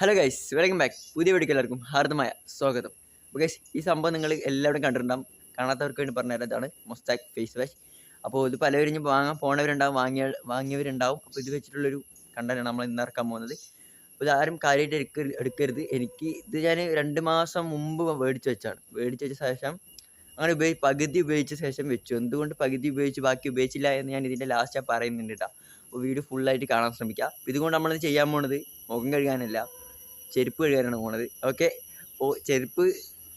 Hello guys welcome back പുതിയ വീഡിയോക്ക് എല്ലാവർക്കും ഹാർദമായ സ്വാഗതം. അപ്പോൾ ഗൈസ് ഈ സംഭവം നിങ്ങൾ എല്ലാവരും കണ്ടിട്ടുണ്ടാവും. കാണാത്തവർക്ക് വേണ്ടി പറഞ്ഞുതരാം ഇതാണ് മൊസ്റ്റാക് ഫേസ് വാഷ്. അപ്പോൾ ഇത് പലവരും വാങ്ങാൻ പോണവരുണ്ടാവും വാങ്ങിയ വാങ്ങിയവരുണ്ടാവും. അപ്പോൾ ഇത് വെച്ചിട്ടുള്ളൊരു കണ്ടന്റാണ് നമ്മൾ ഇന്ന് ഇറക്കാൻ പോകുന്നത്. അപ്പോൾ ഇതാരും കാര്യമായിട്ട് എടുക്ക എടുക്കരുത്. എനിക്ക് ഇത് ഞാൻ രണ്ട് മാസം മുമ്പ് മേടിച്ച് വെച്ചാണ്. മേടിച്ച് വെച്ച ശേഷം അങ്ങനെ ഉപയോഗി പകുതി ഉപയോഗിച്ച ശേഷം വെച്ചു. എന്തുകൊണ്ട് പകുതി ഉപയോഗിച്ച് ബാക്കി ഉപയോഗിച്ചില്ല എന്ന് ഞാൻ ഇതിന്റെ ലാസ്റ്റ് പറയുന്നുണ്ട് കേട്ടോ. അപ്പോൾ വീഡിയോ ഫുള്ളായിട്ട് കാണാൻ ശ്രമിക്കുക ഇതുകൊണ്ട് നമ്മളിത് ചെയ്യാൻ പോണത് മുഖം കഴുകാനല്ല. ചെരുപ്പ് കഴുകാനാണ് പോണത്. ഓക്കെ? അപ്പോൾ ചെരുപ്പ്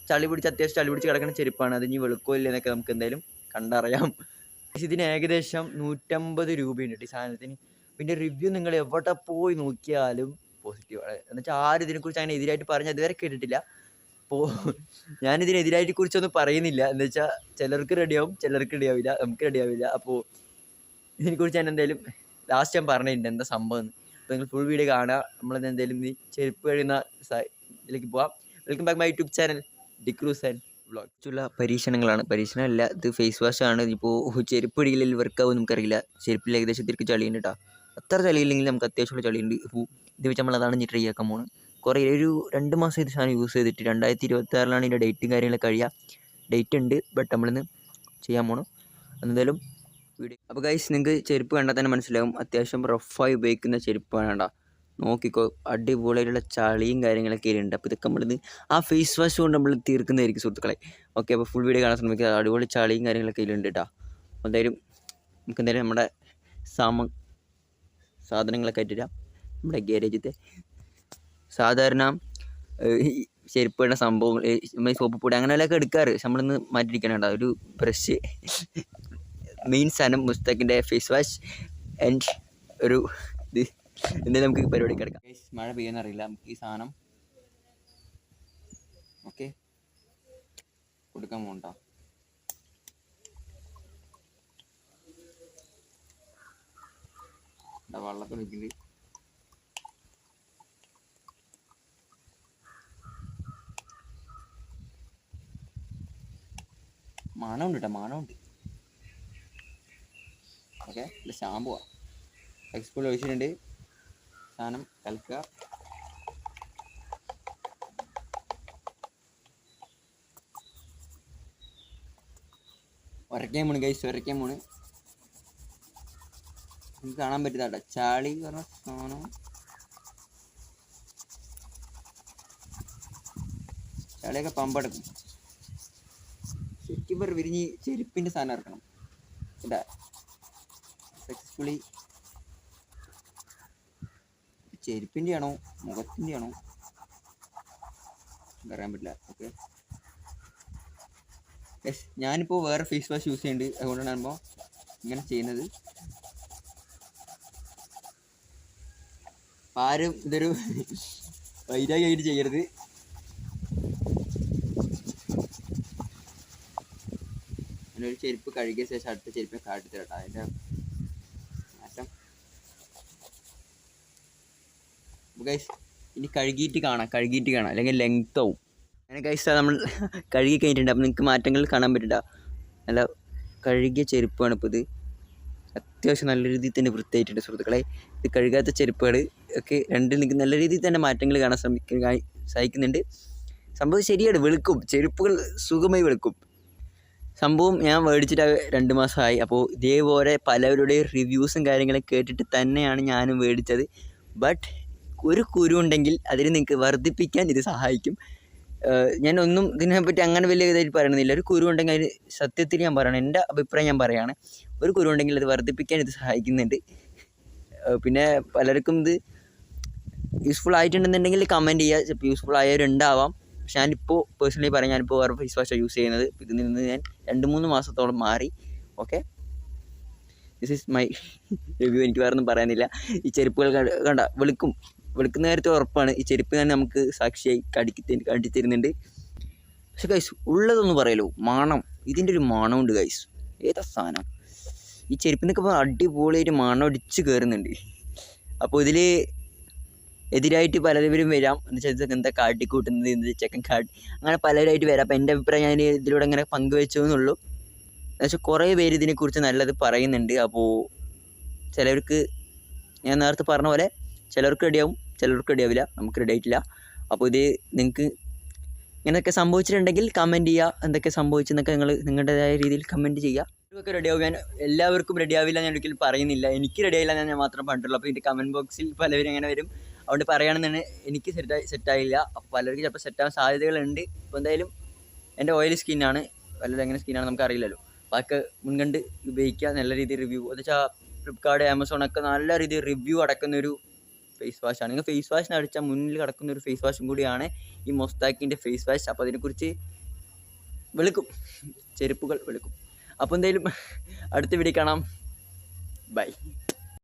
ചളി പിടിച്ച് അത്യാവശ്യം ചളി പിടിച്ച് കിടക്കുന്ന ചെരുപ്പാണ്. അത് ഇനി വെളുക്കോ ഇല്ല എന്നൊക്കെ നമുക്ക് എന്തായാലും കണ്ടറിയാം. ഇതിന് ഏകദേശം നൂറ്റമ്പത് രൂപയുണ്ട് ഈ സാധനത്തിന്. പിന്നെ റിവ്യൂ നിങ്ങൾ എവിടെ പോയി നോക്കിയാലും പോസിറ്റീവാണ് എന്നുവെച്ചാൽ ആരും ഇതിനെക്കുറിച്ച് അങ്ങനെ എതിരായിട്ട് പറഞ്ഞ് ഇതുവരെ കേട്ടിട്ടില്ല. അപ്പോൾ ഞാനിതിനെതിരായിട്ട് കുറിച്ചൊന്നും പറയുന്നില്ല. എന്ന് വെച്ചാൽ ചിലർക്ക് റെഡിയാവും ചിലർക്ക് റെഡിയാവില്ല നമുക്ക് റെഡിയാവില്ല അപ്പോൾ ഇതിനെക്കുറിച്ച് ഞാൻ എന്തായാലും ലാസ്റ്റ് ഞാൻ പറഞ്ഞിട്ടുണ്ട് എന്താ സംഭവം അപ്പോൾ നിങ്ങൾ ഫുൾ വീഡിയോ കാണുക. നമ്മൾ എന്തെങ്കിലും ഇനി ചെരുപ്പ് കഴിയുന്ന ഇതിലേക്ക് പോവാം. Welcome back my YouTube channel D'Cruz and vlog ചുള്ള പരീക്ഷണങ്ങളാണ്. പരീക്ഷണമല്ല ഇത് ഫേസ് വാഷ് ആണ്. ഇപ്പോൾ ചെരുപ്പ് ഇടിയില്ലെങ്കിൽ വർക്കാവും നമുക്കറിയില്ല. ചെരുപ്പിൽ ഏകദേശം തിരിക്ക് ചളിയുണ്ട് കേട്ടോ അത്ര ചളിയില്ലെങ്കിൽ നമുക്ക് അത്യാവശ്യമുള്ള ചളിയുണ്ട്. ഇപ്പോൾ ഇത് വെച്ച് നമ്മൾ അതാണ് ഇനി ട്രൈ ആക്കാൻ പോകുന്നത് കുറേ ഒരു രണ്ട് മാസം ഇത് സാധനം യൂസ് ചെയ്തിട്ട് രണ്ടായിരത്തി ഇരുപത്തി ആറിലാണ് ഇതിന്റെ ഡേറ്റും കാര്യങ്ങളൊക്കെ കഴിയുക. ഡേറ്റ് ഉണ്ട് ബട്ട് നമ്മളിന്ന് ചെയ്യാൻ പോകണം എന്തായാലും വീഡിയോ അപ്പോൾ ഗൈസ് നിങ്ങൾക്ക് ചെരുപ്പ് കണ്ടാൽ തന്നെ മനസ്സിലാവും. അത്യാവശ്യം റഫായി ഉപയോഗിക്കുന്ന ചെരുപ്പാണ് കേട്ടോ. നോക്കിക്കോ അടിപൊളിയായിട്ടുള്ള ചളിയും കാര്യങ്ങളൊക്കെ ഇതിലുണ്ട്. അപ്പോൾ ഇതൊക്കെ നമ്മളിത് ആ ഫേസ് വാഷ് കൊണ്ട് നമ്മൾ തീർക്കുന്നതായിരിക്കും സുഹൃത്തുക്കളെ. ഓക്കെ അപ്പോൾ ഫുൾ വീഡിയോ കാണാൻ ശ്രമിക്കുക. അടിപൊളി ചളിയും കാര്യങ്ങളൊക്കെ ഇതിലുണ്ട് കേട്ടോ. എന്തായാലും നമുക്ക് എന്തായാലും നമ്മുടെ സാമ സാധനങ്ങളൊക്കെ ആയിട്ടില്ല നമ്മുടെ ഗാരേജത്തെ സാധാരണ ഏഹ്, സംഭവങ്ങൾ സോപ്പ് പൊടി അങ്ങനെയൊക്കെ എടുക്കാറ്. നമ്മളിന്ന് മാറ്റിയിരിക്കണം കേട്ടോ ഒരു ബ്രഷ് മെയിൻ സാധനം മുസ്തഖിന്റെ ഫേസ് വാഷ് ആൻഡ് ഒരു ഇത്. എന്തായാലും നമുക്ക് പരിപാടി കിടക്കാം. മഴ പെയ്യുന്നറിയില്ല നമുക്ക് ഈ സാധനം ഓക്കെ. കൊടുക്കാൻ പോകണ്ട. വെള്ളത്തിൽ വെച്ചിട്ട് മണമുണ്ട് കേട്ടോ മണമുണ്ട് ഓക്കെ ഇത് ഷാമ്പുവാ എക്സ്പോൾ ഒഴിച്ചിട്ടുണ്ട് സാധനം കലക്കുക ഒരക്കാൻ പോണ് ഗൈസ് ഒരക്കാൻ പോണ് നമുക്ക് കാണാൻ പറ്റുന്നതാട്ടോ. ചാളി പറഞ്ഞ സാധനം. ചാളിയൊക്കെ പമ്പെടുക്കും പറഞ്ഞ വിരിഞ്ഞ് ചെരുപ്പിന്റെ സാധനം ഇറക്കണം. ഇതാ. സക്സസ്ഫുള്ളി ചെരുപ്പിന്റെ ആണോ മുഖത്തിന്റെ ആണോ അറിയാൻ പറ്റില്ല. ഓക്കെ യെസ് ഞാനിപ്പോൾ വേറെ ഫേസ് വാഷ് യൂസ് ചെയ്യുന്നുണ്ട്. അതുകൊണ്ടാണ് ഇപ്പോൾ ഇങ്ങനെ ചെയ്യുന്നത്. ആരും ഇതൊരു വൈരാഗ്യമായിട്ട് ചെയ്യരുത്. ഒരു ചെരുപ്പ് കഴുകിയ ശേഷം അടുത്ത ചെരുപ്പ് കാട്ടി. തരട്ടെ അതിന്റെ ഗൈസ് ഇനി കഴുകിയിട്ട് കാണാം കഴുകിയിട്ട് കാണാം. അല്ലെങ്കിൽ ലെങ്ത് ആവും. അങ്ങനെ ഗൈസ് നമ്മൾ കഴുകി കഴിഞ്ഞിട്ടുണ്ട്. അപ്പം നിങ്ങൾക്ക് മാറ്റങ്ങൾ കാണാൻ പറ്റില്ല. നല്ല കഴുകിയ ചെരുപ്പാണ് ഇപ്പോൾ ഇത്. അത്യാവശ്യം നല്ല രീതിയിൽ തന്നെ വൃത്തിയായിട്ടുണ്ട് സുഹൃത്തുക്കളെ. ഇത് കഴുകാത്ത ചെരുപ്പുകൾ ഒക്കെ രണ്ടിൽ നിങ്ങൾക്ക് നല്ല രീതിയിൽ തന്നെ മാറ്റങ്ങൾ കാണാൻ ശ്രമിക്കുക സഹായിക്കുന്നുണ്ട്. സംഭവം ശരിയാണ്. വെളുക്കും. ചെരുപ്പുകൾ സുഖമായി വെളുക്കും. സംഭവം ഞാൻ മേടിച്ചിട്ട് രണ്ട് മാസമായി. അപ്പോൾ ഇതേപോലെ പലവരുടെയും റിവ്യൂസും കാര്യങ്ങളും കേട്ടിട്ട് തന്നെയാണ് ഞാനും മേടിച്ചത്. ബട്ട് ഒരു കുരു ഉണ്ടെങ്കിൽ അതിനെ നിങ്ങൾക്ക് വർദ്ധിപ്പിക്കാൻ ഇത് സഹായിക്കും. ഞാൻ ഒന്നും ഇതിനെപ്പറ്റി അങ്ങനെ വലിയ ഇതായിട്ട് പറയണമെന്നില്ല ഒരു കുരു ഉണ്ടെങ്കിൽ അതിന് സത്യത്തിൽ ഞാൻ പറയണം. എന്റെ അഭിപ്രായം ഞാൻ പറയുകയാണ് ഒരു കുരു ഉണ്ടെങ്കിൽ അത് വർദ്ധിപ്പിക്കാൻ ഇത് സഹായിക്കുന്നുണ്ട്. പിന്നെ പലർക്കും ഇത് യൂസ്ഫുൾ ആയിട്ടുണ്ടെന്നുണ്ടെങ്കിൽ കമന്റ് ചെയ്യുക ചിലപ്പോൾ യൂസ്ഫുൾ ആയവരുണ്ടാവാം. പക്ഷെ ഞാനിപ്പോൾ പേഴ്സണലി പറയാം ഞാനിപ്പോൾ വേറെ ഫേസ് വാഷാണ് യൂസ് ചെയ്യുന്നത്. ഇതിൽ നിന്ന് ഞാൻ രണ്ട് മൂന്ന് മാസത്തോളം മാറി. Okay this is my review എനിക്ക് വേറെ ഒന്നും പറയാനില്ല. ഈ ചെരുപ്പുകൾ കണ്ട- കണ്ട വെളുക്കും. വെളുക്കുന്ന കാര്യത്തിൽ ഉറപ്പാണ്. ഈ ചെരുപ്പ് തന്നെ നമുക്ക് സാക്ഷിയായി കടിക്കി കടിച്ചിരുന്നുണ്ട് പക്ഷെ ഗൈസ് ഉള്ളതൊന്നും പറയലോ മണം. ഇതിന്റെ ഒരു മണമുണ്ട് ഗൈസ് ഏതാ സാധനം ഈ ചെരുപ്പിനൊക്കെ ഇപ്പോൾ അടിപൊളിയായിട്ട് മണം അടിച്ച് കയറുന്നുണ്ട് അപ്പോൾ ഇതിൽ എതിരായിട്ട് പലവരും വരാം. എന്ന് വെച്ചാൽ എന്താ കാട്ടിക്കൂട്ടുന്നത്? എന്ത് ചെക്കൻ കാട്ടി അങ്ങനെ പലരായിട്ട് വരാം. അപ്പോൾ എന്റെ അഭിപ്രായം ഞാൻ ഇതിലൂടെ അങ്ങനെ പങ്കുവെച്ചു എന്നുള്ളൂ. എന്നുവെച്ചാൽ കുറേ പേര് ഇതിനെക്കുറിച്ച് നല്ലത് പറയുന്നുണ്ട്. അപ്പോൾ ചിലവർക്ക് ഞാൻ നേരത്തെ പറഞ്ഞ പോലെ ചിലർക്ക് റെഡിയാവും. ചിലർക്ക് റെഡി ആവില്ല നമുക്ക് റെഡി ആയിട്ടില്ല. അപ്പോൾ ഇത് നിങ്ങൾക്ക് ഇങ്ങനെയൊക്കെ സംഭവിച്ചിട്ടുണ്ടെങ്കിൽ കമന്റ് ചെയ്യുക എന്തൊക്കെ സംഭവിച്ചെന്നൊക്കെ നിങ്ങൾ നിങ്ങളുടേതായ രീതിയിൽ കമന്റ് ചെയ്യുക ഇതൊക്കെ റെഡി ഞാൻ എല്ലാവർക്കും റെഡി ആവില്ല ഞാൻ ഒരിക്കലും പറയുന്നില്ല. എനിക്ക് റെഡി ആയില്ല ഞാൻ മാത്രം പറഞ്ഞിട്ടുള്ളൂ. അപ്പോൾ ഇതിന്റെ കമന്റ് ബോക്സിൽ പലവരും എങ്ങനെ വരും. അതുകൊണ്ട് പറയുകയാണെന്നാണ് എനിക്ക് സെറ്റായി സെറ്റായില്ല അപ്പോൾ പലർക്കും ചിലപ്പോൾ സെറ്റാവാൻ സാധ്യതകളുണ്ട്. അപ്പോൾ എന്തായാലും എന്റെ ഓയിൽ സ്കിന്നാണ് വല്ലതും എങ്ങനെ സ്കിന്നാണ് നമുക്ക് അറിയില്ലല്ലോ ബാക്കി മുൻകണ്ട് ഉപയോഗിക്കുക. നല്ല രീതിയിൽ റിവ്യൂ എന്ന് വെച്ചാൽ ഫ്ലിപ്കാർട്ട് ആമസോൺ ഒക്കെ നല്ല രീതിയിൽ റിവ്യൂ അടക്കുന്ന ഒരു ഫേസ് വാഷാണ് നിങ്ങൾ ഫേസ് വാഷിന് അടിച്ചാൽ മുന്നിൽ കിടക്കുന്ന ഒരു ഫേസ് വാഷും കൂടിയാണ് ഈ മൊസ്താക്കിന്റെ ഫേസ് വാഷ് അപ്പോൾ അതിനെക്കുറിച്ച് വെളുക്കും. ചെരുപ്പുകൾ വെളുക്കും. അപ്പോൾ എന്തായാലും അടുത്ത വീഡിയോ കാണാം. ബൈ